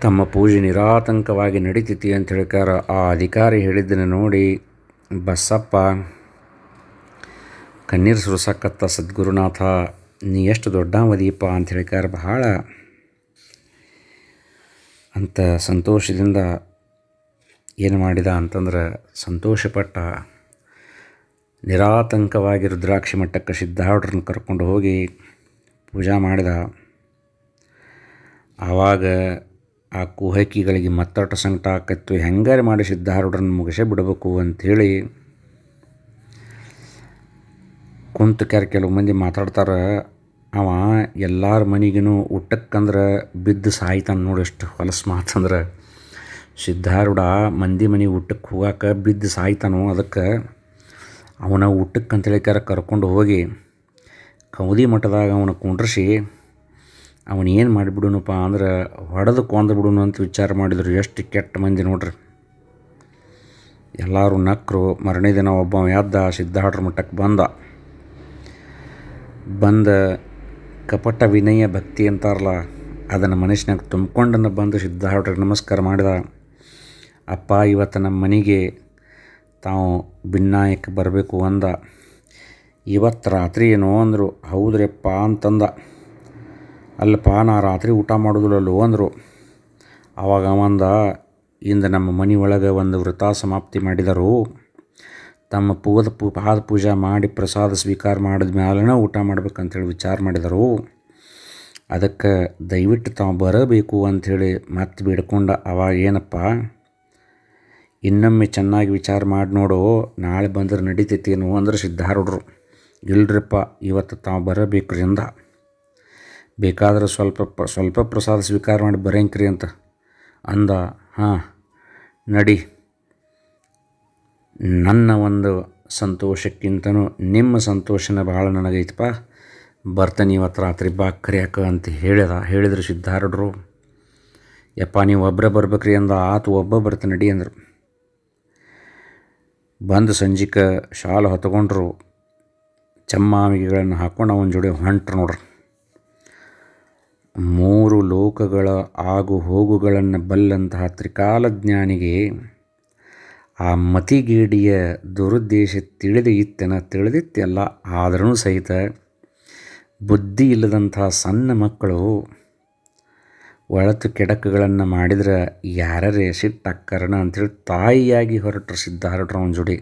ತಮ್ಮ ಪೂಜೆ ನಿರಾತಂಕವಾಗಿ ನಡೀತೈತಿ ಅಂತ ಹೇಳ್ಕಾರ ಆ ಅಧಿಕಾರಿ ಹೇಳಿದ್ದನ್ನು ನೋಡಿ ಬಸಪ್ಪ ಕಣ್ಣೀರು ಸುರಿಸಕ್ಕತ್ತ ಸದ್ಗುರುನಾಥ, ನೀ ಎಷ್ಟು ದೊಡ್ಡ ಮದೀಪ ಅಂತ ಹೇಳ್ಕಾರ ಬಹಳ ಅಂತ ಸಂತೋಷದಿಂದ ಏನು ಮಾಡಿದ ಅಂತಂದ್ರೆ ಸಂತೋಷಪಟ್ಟ ನಿರಾತಂಕವಾಗಿ ರುದ್ರಾಕ್ಷಿ ಮಟ್ಟಕ್ಕೆ ಸಿದ್ಧಾರ್ಡ್ರನ್ನ ಕರ್ಕೊಂಡು ಹೋಗಿ ಪೂಜಾ ಮಾಡಿದ. ಆವಾಗ ಆ ಕುಹಕಿಗಳಿಗೆ ಮತ್ತಟ ಸಂಕಟ ಆಕತ್ತು ಹೆಂಗಾರೆ ಮಾಡಿ ಸಿದ್ಧಾರ್ಡ್ರನ್ನ ಮುಗಿಸೇ ಬಿಡಬೇಕು ಅಂಥೇಳಿ ಕುಂತು ಕ್ಯಾರ ಕೆಲವು ಮಂದಿ ಮಾತಾಡ್ತಾರೆ. ಅವ ಎಲ್ಲರ ಮನೆಗೂ ಊಟಕ್ಕಂದ್ರೆ ಬಿದ್ದು ಸಾಯ್ತಾನೆ ನೋಡಿ ಎಷ್ಟು ಹೊಲಸು ಮಾತಂದ್ರೆ. ಸಿದ್ಧಾರೂಢ ಮಂದಿ ಮನೆ ಊಟಕ್ಕೆ ಹೋಗಾಕ ಬಿದ್ದು ಸಾಯ್ತಾನೋ ಅದಕ್ಕೆ ಅವನ ಊಟಕ್ಕೆ ಅಂತೇಳಿಕಾರ ಕರ್ಕೊಂಡು ಹೋಗಿ ಕೌದಿ ಮಠದಾಗ ಅವನ ಕುಂಡ್ರಿಸಿ ಅವನೇನು ಮಾಡಿಬಿಡುನಪ್ಪ ಅಂದ್ರೆ ಹೊಡೆದು ಕೊಂದು ಅಂತ ವಿಚಾರ ಮಾಡಿದರು ಎಷ್ಟು ಕೆಟ್ಟ ಮಂದಿ ನೋಡ್ರಿ. ಎಲ್ಲರೂ ನಕ್ಕರು ಮರನೇ ದಿನ ಒಬ್ಬ ಎದ್ದ ಸಿದ್ಧಾರ್ಡ್ರ ಮಠಕ್ಕೆ ಬಂದ. ಬಂದ ಕಪಟ ವಿನಯ ಭಕ್ತಿ ಅಂತಾರಲ್ಲ, ಅದನ್ನು ಮನಸ್ಸಿನಾಗ ತುಂಬ್ಕೊಂಡನ್ನು ಬಂದು ಸಿದ್ಧಾರ್ಡ್ರಿಗೆ ನಮಸ್ಕಾರ ಮಾಡಿದ ಅಪ್ಪ ಇವತ್ತು ನಮ್ಮ ಮನೆಗೆ ತಾವು ಭಿನ್ನಾಯಕ್ಕೆ ಬರಬೇಕು ಅಂದ. ಇವತ್ತು ರಾತ್ರಿ ಏನೋ ಅಂದರು, ಹೌದ್ರಪ್ಪ ಅಂತಂದ. ಅಲ್ಲಪ್ಪ, ನಾ ರಾತ್ರಿ ಊಟ ಮಾಡೋದಿಲ್ಲಲ್ಲೋ ಅಂದರು. ಆವಾಗ ಅವಂದ, ಇಂದು ನಮ್ಮ ಮನೆ ಒಳಗೆ ಒಂದು ವ್ರತಾ ಸಮಾಪ್ತಿ ಮಾಡಿದರು. ತಮ್ಮ ಪೂದ ಪೂ, ಪಾದ ಪೂಜೆ ಮಾಡಿ ಪ್ರಸಾದ ಸ್ವೀಕಾರ ಮಾಡಿದ ಮ್ಯಾಲೇ ಊಟ ಮಾಡ್ಬೇಕಂಥೇಳಿ ವಿಚಾರ ಮಾಡಿದರು. ಅದಕ್ಕೆ ದಯವಿಟ್ಟು ತಾವು ಬರಬೇಕು ಅಂಥೇಳಿ ಮತ್ತೆ ಬೇಡ್ಕೊಂಡ ಅವಾಗ ಏನಪ್ಪ? ಇನ್ನೊಮ್ಮೆ ಚೆನ್ನಾಗಿ ವಿಚಾರ ಮಾಡಿ ನೋಡು, ನಾಳೆ ಬಂದ್ರೆ ನಡೀತೈತೇನು ಅಂದ್ರೆ ಸಿದ್ಧಾರೂಢರು. ಇಲ್ರಿಪ್ಪ, ಇವತ್ತು ತಾವು ಬರಬೇಕ್ರಿ ಅಂದ. ಬೇಕಾದ್ರೆ ಸ್ವಲ್ಪ ಪ, ಸ್ವಲ್ಪ ಪ್ರಸಾದ ಸ್ವೀಕಾರ ಮಾಡಿ ಬರೇಂಕ್ರಿ ಅಂತ ಅಂದ. ಹಾಂ, ನಡಿ. ನನ್ನ ಒಂದು ಸಂತೋಷಕ್ಕಿಂತನೂ ನಿಮ್ಮ ಸಂತೋಷನ ಭಾಳ ನನಗೈತಪ್ಪ. ಬರ್ತಾನೆ ಇವತ್ತು ರಾತ್ರಿ ಬಾ ಕರಿಯಾಕ ಅಂತ ಹೇಳಿದ, ಹೇಳಿದ್ರು ಸಿದ್ಧಾರೂಢರು. ಯಪ್ಪ, ನೀವು ಒಬ್ಬರೇ ಬರ್ಬೇಕ್ರಿ ಅಂದ ಆತು ಒಬ್ಬ ಬರ್ತಾನೆ ನಡಿ ಅಂದರು. ಬಂದು ಸಂಜಿಕ ಶಾಲು ಹೊತ್ಕೊಂಡ್ರು. ಚಮ್ಮಾಮಿಗೆಗಳನ್ನು ಹಾಕ್ಕೊಂಡು ಅವನ ಜೋಡಿ ಹೊಂಟ್ರು ನೋಡ್ರಿ. ಮೂರು ಲೋಕಗಳ ಆಗು ಹೋಗುಗಳನ್ನು ಬಲ್ಲಂತಹ ತ್ರಿಕಾಲಜ್ಞಾನಿಗೆ ಆ ಮತಿಗೇಡಿಯ ದುರುದ್ದೇಶ ತಿಳಿದು ಇತ್ತೆನ ತಿಳಿದಿತ್ತೆಲ್ಲ ಆದರೂ ಸಹಿತ ಬುದ್ಧಿ ಇಲ್ಲದಂಥ ಸಣ್ಣ ಮಕ್ಕಳು ಒಳತು ಕೆಡಕುಗಳನ್ನು ಮಾಡಿದ್ರೆ ಯಾರೇ ಸಿಟ್ಟಾಕ್ಕರಣ ಅಂಥೇಳಿ ತಾಯಿಯಾಗಿ ಹೊರಟ್ರ ಸಿದ್ಧಾರೂಢರು ಅವನ ಜೋಡಿ.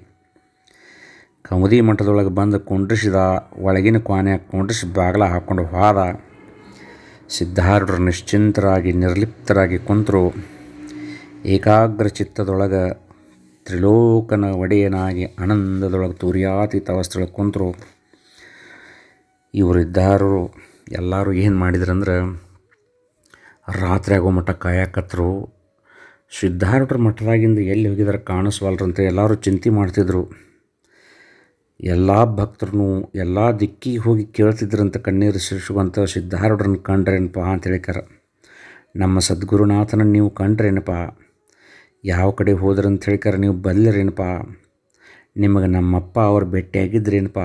ಕಮುದಿ ಮಠದೊಳಗೆ ಬಂದು ಕುಂಡ್ರಿಸಿದ ಒಳಗಿನ ಕ್ವಾನ್ಯಾಗ ಕುಂಡ್ರಿಸಿ ಬಾಗಿಲ ಹಾಕ್ಕೊಂಡು ಹೋದ ಸಿದ್ಧಾರೂಢರು ನಿಶ್ಚಿಂತರಾಗಿ ನಿರ್ಲಿಪ್ತರಾಗಿ ಕುಂತರು. ಏಕಾಗ್ರ ಚಿತ್ತದೊಳಗೆ ತ್ರಿಲೋಕನ ಒಡೆಯನಾಗಿ ಆನಂದದೊಳಗೆ ತುರ್ಯಾತೀತ ಅವಸ್ಥೆಯೊಳಗೆ ಕುಂತರು. ಇವರಿದ್ದಾರು ಎಲ್ಲರೂ ಏನು ಮಾಡಿದ್ರಂದ್ರೆ ರಾತ್ರಿ ಆಗೋ ಮಟ್ಟ ಕಾಯಕತ್ತರು ಸಿದ್ಧಾರೂಢರ ಮಠದಾಗಿಂದ ಎಲ್ಲಿ ಹೋಗಿದಾರೆ ಕಾಣಿಸ್ವಲ್ರಂತೆ ಎಲ್ಲರೂ ಚಿಂತೆ ಮಾಡ್ತಿದ್ರು. ಎಲ್ಲ ಭಕ್ತರು ಎಲ್ಲ ದಿಕ್ಕಿಗೆ ಹೋಗಿ ಕೇಳ್ತಿದ್ರಂತ ಕಣ್ಣೀರು ಸುರಿಸುವಂಥ ಸಿದ್ಧಾರೂಢರನ್ನ ಕಂಡ್ರೇನಪ್ಪ ಅಂತ ಹೇಳಿಕಾರ ನಮ್ಮ ಸದ್ಗುರುನಾಥನ ನೀವು ಕಂಡ್ರೇನಪ್ಪ? ಯಾವ ಕಡೆ ಹೋದ್ರಂತ ಕರೆ ನೀವು ಬಲ್ಲರೇನಪ್ಪ? ನಿಮಗೆ ನಮ್ಮಪ್ಪ ಅವ್ರು ಭೇಟಿಯಾಗಿದ್ರೇನಪ್ಪ?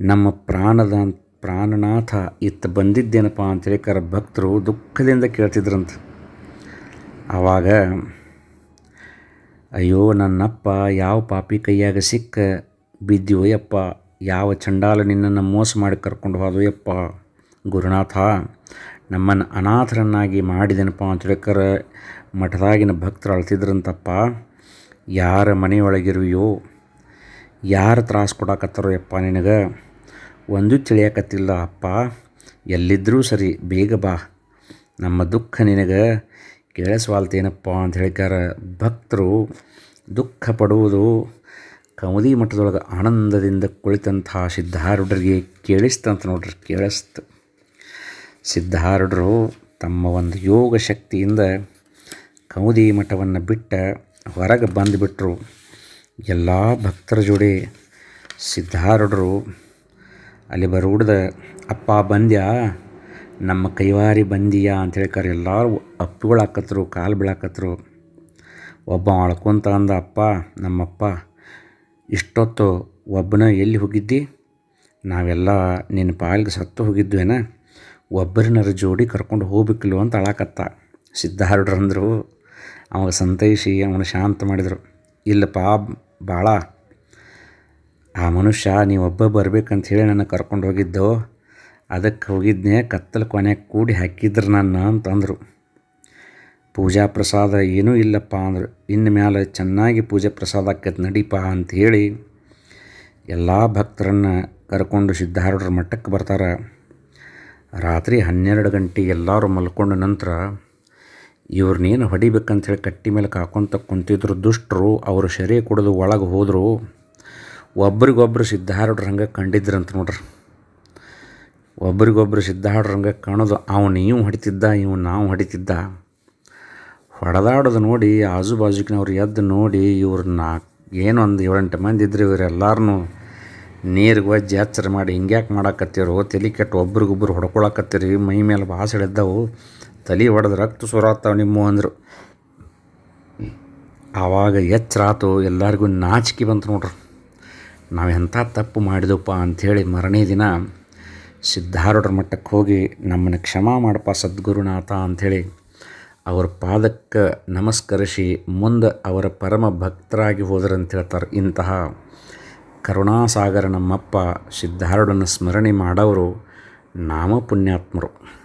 ನಮ್ಮ ಪ್ರಾಣದ ಪ್ರಾಣನಾಥ ಇತ್ತ ಬಂದಿದ್ದೇನಪ್ಪ ಅಂತ ಕರೆ ಭಕ್ತರು ದುಃಖದಿಂದ ಕೇಳ್ತಿದ್ರಂತ. ಆವಾಗ, ಅಯ್ಯೋ, ನನ್ನಪ್ಪ ಯಾವ ಪಾಪಿ ಕೈಯಾಗ ಸಿಕ್ಕ? ಬಿದ್ದಿಯೋ ಯಪ್ಪ, ಯಾವ ಚಂಡಾಲ ನಿನ್ನನ್ನು ಮೋಸ ಮಾಡಿ ಕರ್ಕೊಂಡು ಹೋದೋ ಯಪ್ಪ? ಗುರುನಾಥ, ನಮ್ಮನ್ನು ಅನಾಥರನ್ನಾಗಿ ಮಾಡಿದೆನಪ್ಪ ಅಂತ ಹೇಳಿಕರ ಮಠದಾಗಿನ ಭಕ್ತರು ಅಳ್ತಿದ್ರಂತಪ್ಪ, ಯಾರ ಮನೆಯೊಳಗಿರುವೆಯೋ, ಯಾರು ತ್ರಾಸು ಕೊಡಾಕತ್ತಾರೋ ಯಪ್ಪ ನಿನಗೆ? ಒಂದು ತಿಳಿಯಕತ್ತಿಲ್ಲ ಅಪ್ಪ ಎಲ್ಲಿದ್ದರೂ ಸರಿ ಬೇಗ ಬಾ. ನಮ್ಮ ದುಃಖ ನಿನಗೆ ಕೇಳಿಸ್ವಾಲ್ತೇನಪ್ಪ ಅಂತ ಹೇಳಿಕಾರ ಭಕ್ತರು. ದುಃಖ ಪಡುವುದು ಕಮದಿ ಮಠದೊಳಗೆ ಆನಂದದಿಂದ ಕುಳಿತಂಥ ಸಿದ್ಧಾರೂಢರಿಗೆ ಕೇಳಿಸ್ತಂತ ನೋಡ್ರಿ, ಕೇಳಿಸ್ತು. ಸಿದ್ಧಾರೂಢರು ತಮ್ಮ ಒಂದು ಯೋಗ ಶಕ್ತಿಯಿಂದ ಕೌದಿ ಮಠವನ್ನು ಬಿಟ್ಟ ಹೊರಗೆ ಬಂದುಬಿಟ್ರು. ಎಲ್ಲ ಭಕ್ತರ ಜೋಡಿ ಸಿದ್ಧಾರೂಢರು ಅಲ್ಲಿ ಬರೂಡ್ದ, ಅಪ್ಪ ಬಂದ್ಯಾ? ನಮ್ಮ ಕೈವಾರಿ ಬಂದಿಯಾ? ಅಂತ ಹೇಳ್ಕಾರೆ ಎಲ್ಲರೂ ಅಪ್ಪುಗಳಾಕತ್ರು ಕಾಲು ಬೀಳಾಕತ್ರು. ಒಬ್ಬ ಅಳ್ಕೊಂತ ಅಂದ, ಅಪ್ಪ, ನಮ್ಮಪ್ಪ, ಇಷ್ಟೊತ್ತು ಒಬ್ಬನ ಎಲ್ಲಿ ಹೋಗಿದ್ದಿ? ನಾವೆಲ್ಲ ನಿನ್ನ ಪಾಲಿಗೆ ಸತ್ತು ಹೋಗಿದ್ವೇನ? ಒಬ್ಬರನ್ನರ ಜೋಡಿ ಕರ್ಕೊಂಡು ಹೋಗ್ಬೇಕಿಲ್ವ ಅಂತ ಅಳಾಕತ್ತ. ಸಿದ್ಧಾರೂಢರು ಅಂದರು ಅವಾಗ ಸಂತೈಸಿ ಅವನ ಶಾಂತ ಮಾಡಿದರು. ಇಲ್ಲಪ್ಪ ಭಾಳ ಆ ಮನುಷ್ಯ ನೀವೊಬ್ಬ ಬರ್ಬೇಕಂತ ಹೇಳಿ ನನ್ನ ಕರ್ಕೊಂಡು ಹೋಗಿದ್ದೋ. ಅದಕ್ಕೆ ಹೋಗಿದ್ನೆ ಕತ್ತಲು ಕೊನೆಗೆ ಕೂಡಿ ಹಾಕಿದ್ರು ನನ್ನ ಅಂತಂದರು. ಪೂಜಾ ಪ್ರಸಾದ ಏನೂ ಇಲ್ಲಪ್ಪ ಅಂದರು. ಇನ್ನು ಮ್ಯಾಲೆ ಚೆನ್ನಾಗಿ ಪೂಜೆ ಪ್ರಸಾದ ಆಕೈತೆ ನಡೀಪ ಅಂಥೇಳಿ ಎಲ್ಲ ಭಕ್ತರನ್ನು ಕರ್ಕೊಂಡು ಸಿದ್ಧಾರೂಢರ ಮಠಕ್ಕೆ ಬರ್ತಾರೆ. ರಾತ್ರಿ ಹನ್ನೆರಡು ಗಂಟೆ ಎಲ್ಲರೂ ಮಲ್ಕೊಂಡ ನಂತರ ಇವ್ರನ್ನೇನು ಹೊಡಿಬೇಕಂಥೇಳಿ ಕಟ್ಟಿ ಮೇಲೆ ಕಾಕೊಂತ ಕುಂತಿದ್ರು, ದುಷ್ಟರು ಅವರು ಶರೀರ ಕುಡಿದು ಒಳಗೆ ಹೋದರು. ಒಬ್ರಿಗೊಬ್ರು ಸಿದ್ಧಾರೂಢರು ಹಂಗೆ ಕಂಡಿದ್ರಂತ ನೋಡ್ರಿ. ಒಬ್ರಿಗೊಬ್ರು ಸಿದ್ಧಾಡ್ರಂಗೆ ಕಾಣೋದು, ಅವನು ಇವು ಹೊಡಿತಿದ್ದ, ಇವನು ನಾವು ಹೊಡಿತಿದ್ದ. ಹೊಡೆದಾಡೋದು ನೋಡಿ ಆಜು ಬಾಜುಕಿನವ್ರು ಎದ್ದು ನೋಡಿ ಇವ್ರನ್ನ ಏನು ಒಂದು ಏಳೆಂಟು ಮಂದಿ ಇದ್ರು ಇವರೆಲ್ಲರೂ ನೀರಿಗೆ ಒಜ್ಜಿ ಹಚ್ಚರ ಮಾಡಿ ಹಿಂಗ್ಯಾಕೆ ಮಾಡಾಕತ್ತೀರೋ, ತಲೆ ಕೆಟ್ಟು ಒಬ್ರಿಗೊಬ್ರು ಹೊಡ್ಕೊಳಕತ್ತೀರಿ, ಮೈ ಮೇಲೆ ಭಾಸಳಿದ್ದವು ತಲೆ ಹೊಡೆದು ರಕ್ತ ಸುರಾತ್ತಾವ ನಿಮ್ಮ ಅಂದರು. ಆವಾಗ ಎಚ್ಚರ ಆತು ಎಲ್ಲರಿಗೂ ನಾಚಿಕೆ ಬಂತು ನೋಡ್ರಿ. ನಾವು ಎಂಥ ತಪ್ಪು ಮಾಡಿದೆವಪ್ಪ ಅಂಥೇಳಿ ಮರನೇ ದಿನ ಸಿದ್ಧಾರೂಢರ ಮಟ್ಟಕ್ಕೆ ಹೋಗಿ ನಮ್ಮನ್ನು ಕ್ಷಮಾ ಮಾಡಪ್ಪ ಸದ್ಗುರುನಾಥ ಅಂಥೇಳಿ ಅವರ ಪಾದಕ್ಕೆ ನಮಸ್ಕರಿಸಿ ಮುಂದೆ ಅವರ ಪರಮ ಭಕ್ತರಾಗಿ ಹೋದ್ರಂತ ಹೇಳ್ತಾರೆ. ಇಂತಹ ಕರುಣಾಸಾಗರ ನಮ್ಮಪ್ಪ ಸಿದ್ಧಾರೂಢನ ಸ್ಮರಣೆ ಮಾಡೋರು ನಾಮ ಪುಣ್ಯಾತ್ಮರು